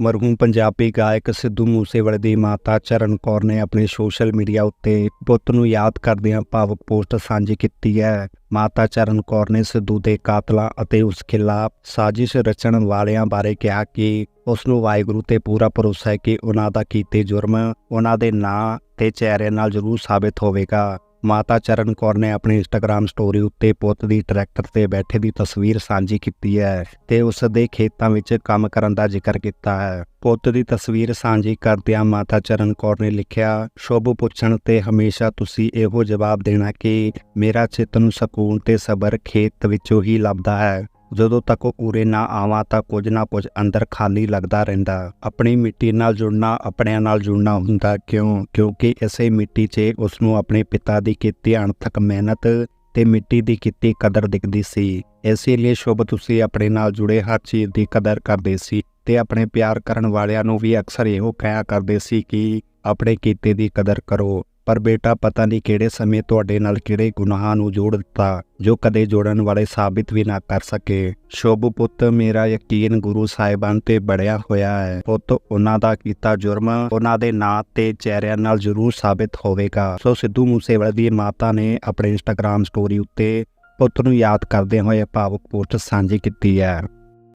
ਮਰਹੂਮ ਪੰਜਾਬੀ ਗਾਇਕ ਸਿੱਧੂ ਮੂਸੇਵਾਲੇ ਦੀ ਮਾਤਾ ਚਰਨ ਕੌਰ ਨੇ ਆਪਣੇ ਸੋਸ਼ਲ ਮੀਡੀਆ ਉੱਤੇ ਪੁੱਤ ਨੂੰ ਯਾਦ ਕਰਦਿਆਂ ਭਾਵੁਕ ਪੋਸਟ ਸਾਂਝੀ ਕੀਤੀ ਹੈ। ਮਾਤਾ ਚਰਨ ਕੌਰ ਨੇ ਸਿੱਧੂ ਦੇ ਕਾਤਲਾਂ ਅਤੇ ਉਸ ਖਿਲਾਫ ਸਾਜ਼ਿਸ਼ ਰਚਣ ਵਾਲਿਆਂ ਬਾਰੇ ਕਿਹਾ ਕਿ ਉਸ ਨੂੰ ਵਾਹਿਗੁਰੂ ਤੇ ਪੂਰਾ ਭਰੋਸਾ ਹੈ ਕਿ ਉਹਨਾਂ ਦਾ ਕੀਤੇ ਜੁਰਮ ਉਹਨਾਂ ਦੇ ਨਾਂ ਤੇ ਚਿਹਰੇ ਨਾਲ ਜ਼ਰੂਰ ਸਾਬਿਤ ਹੋਵੇਗਾ। ਮਾਤਾ ਚਰਨ ਕੌਰ ਨੇ ਆਪਣੀ ਇੰਸਟਾਗ੍ਰam ਸਟੋਰੀ ਉੱਤੇ ਪੁੱਤ ਦੀ ਟਰੈਕਟਰ ਤੇ ਬੈਠੇ ਦੀ ਤਸਵੀਰ ਸਾਂਝੀ ਕੀਤੀ ਹੈ ਤੇ ਉਸ ਦੇ ਖੇਤਾਂ ਵਿੱਚ ਕੰਮ ਕਰਨ ਦਾ ਜ਼ਿਕਰ ਕੀਤਾ ਹੈ। ਪੁੱਤ ਦੀ ਤਸਵੀਰ ਸਾਂਝੀ ਕਰਦਿਆਂ ਮਾਤਾ ਚਰਨ ਕੌਰ ਨੇ ਲਿਖਿਆ, ਸ਼ੁਭ ਪੁੱਛਣ ਤੇ ਹਮੇਸ਼ਾ ਤੁਸੀਂ ਇਹੋ ਜਵਾਬ ਦੇਣਾ ਕਿ ਮੇਰਾ ਚਿੱਤ ਨੂੰ ਸਕੂਨ ਤੇ ਸਬਰ ਖੇਤ ਵਿੱਚੋਂ ਹੀ ਲੱਭਦਾ ਹੈ। ਜਦੋਂ ਤੱਕ ਉਹ ਉਰੇ ਨਾ ਆਵਾਂ ਤਾਂ ਕੁਝ ਨਾ ਕੁਝ ਅੰਦਰ ਖਾਲੀ ਲੱਗਦਾ ਰਹਿੰਦਾ। ਆਪਣੀ ਮਿੱਟੀ ਨਾਲ ਜੁੜਨਾ ਆਪਣਿਆਂ ਨਾਲ ਜੁੜਨਾ ਹੁੰਦਾ ਕਿਉਂ? ਕਿਉਂਕਿ ਇਸੇ ਮਿੱਟੀ 'ਚ ਉਸ ਨੂੰ ਆਪਣੇ ਪਿਤਾ ਦੀ ਕੀਤੀ ਅਣਥਕ ਮਿਹਨਤ ਤੇ ਮਿੱਟੀ ਦੀ ਕੀਤੀ ਕਦਰ ਦਿਖਦੀ ਸੀ। ਇਸੇ ਲਈ ਸ਼ੁਭ ਤੁਸੀਂ ਆਪਣੇ ਨਾਲ ਜੁੜੇ ਹਰ ਚੀਜ਼ ਦੀ ਕਦਰ ਕਰਦੇ ਸੀ ਤੇ ਆਪਣੇ ਪਿਆਰ ਕਰਨ ਵਾਲਿਆਂ ਨੂੰ ਵੀ ਅਕਸਰ ਇਹੋ ਕਹਿਆ ਕਰਦੇ ਸੀ ਕਿ ਆਪਣੇ ਕੀਤੇ ਦੀ ਕਦਰ ਕਰੋ। ਪਰ ਬੇਟਾ, ਪਤਾ ਨਹੀਂ ਕਿਹੜੇ ਸਮੇਂ ਤੁਹਾਡੇ ਨਾਲ ਕਿਹੜੇ ਗੁਨਾਹਾਂ ਨੂੰ ਜੋੜ ਦਿੱਤਾ, ਜੋ ਕਦੇ ਜੋੜਨ ਵਾਲੇ ਸਾਬਿਤ ਵੀ ਨਾ ਕਰ ਸਕੇ। ਸ਼ੁਭ ਪੁੱਤ, ਮੇਰਾ ਯਕੀਨ ਗੁਰੂ ਸਾਹਿਬਾਨ ਤੇ ਬੜਿਆ ਹੋਇਆ ਹੈ। ਪੁੱਤ, ਉਹਨਾਂ ਦਾ ਕੀਤਾ ਜੁਰਮ ਉਹਨਾਂ ਦੇ ਨਾਂ ਤੇ ਚਿਹਰਿਆਂ ਨਾਲ ਜ਼ਰੂਰ ਸਾਬਿਤ ਹੋਵੇਗਾ। ਸੋ ਸਿੱਧੂ ਮੂਸੇਵਾਲੇ ਦੀ ਮਾਤਾ ਨੇ ਆਪਣੇ ਇੰਸਟਾਗ੍ਰam ਸਟੋਰੀ ਉੱਤੇ ਪੁੱਤ ਨੂੰ ਯਾਦ ਕਰਦੇ ਹੋਏ ਭਾਵੁਕ ਪੋਸਟ ਸਾਂਝੀ ਕੀਤੀ ਹੈ।